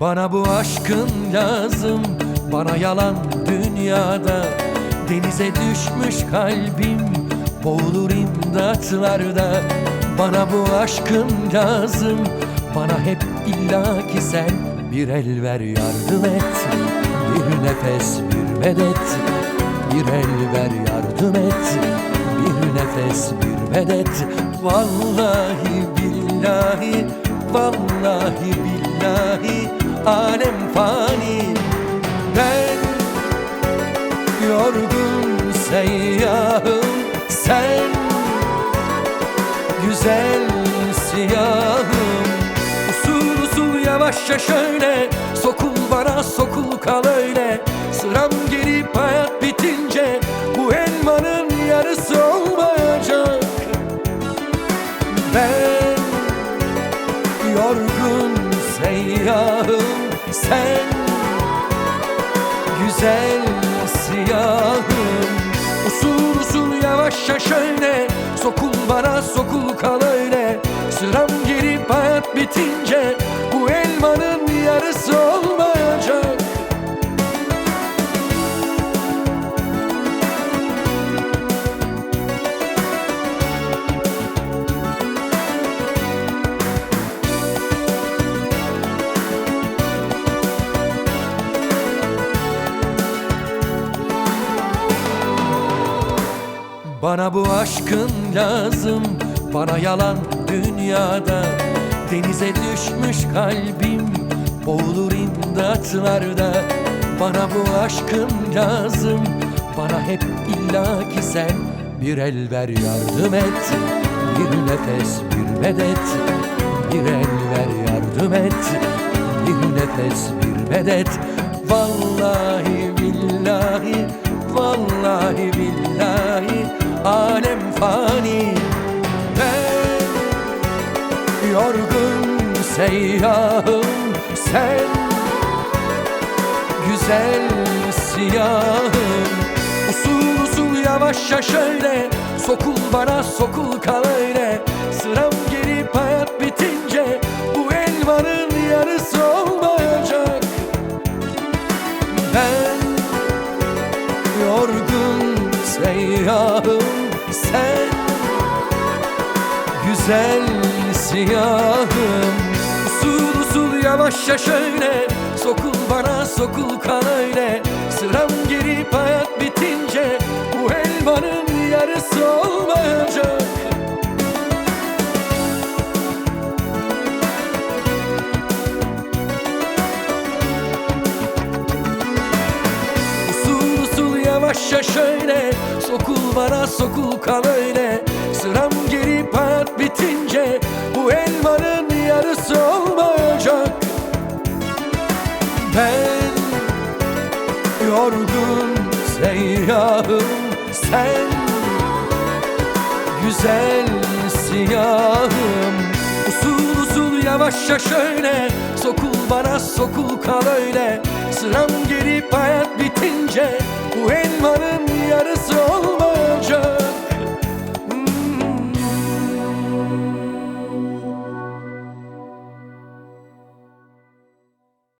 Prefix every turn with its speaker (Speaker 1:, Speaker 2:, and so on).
Speaker 1: Bana bu aşkın lazım Bana yalan dünyada. Denize düşmüş kalbim Boğulur imdatlarda. Bana bu aşkın lazım Bana hep illaki sen Bir el ver yardım et. Bir nefes bir medet Bir el ver yardım et. Bir nefes bir medet. Vallahi billahi Vallahi billahi Alem fani. Ben yorgun seyyahım Sen güzel siyahım. Usul usul yavaşça şöyle Sokul bana sokul kal öyle. Sıram gelip hayat bitince Bu elmanın yarısı olmayacak. Ben seyyahım Sen. Güzel siyahım. Usul usul yavaşça şöyle. Sokul bana sokul kal öyle. Sıram gelip hayat bitince Bu elmanın yarısı olmayacak Bana bu aşkın lazım Bana yalan dünyada. Denize düşmüş kalbim Boğulur imdatlarda. Bana bu aşkın lazım Bana hep illaki sen Bir el ver yardım et. Bir nefes bir medet Bir el ver yardım et. Bir nefes bir medet. Vallahi billahi Vallahi billahi fani. Ben yorgun seyyahım Sen güzel siyahım. Usul usul yavaşça şöyle Sokul bana sokul kal öyle. Sıram gelip hayat bitince Bu elmanın yarısı olmayacak. Ben yorgun seyyahım sen Güzel siyahım. Usul usul yavaşça şöyle Sokul bana sokul kal öyle yavaşça şöyle Sokul bana sokul kal öyle. Sıram gelip hayat bitince Bu elmanın yarısı olmayacak. Ben yorgun seyyahım Sen güzel siyahım. Usul usul yavaşça şöyle Sokul bana sokul kal öyle. Sıram gelip hayat bitince Bu elmanın yarısı olmayacak.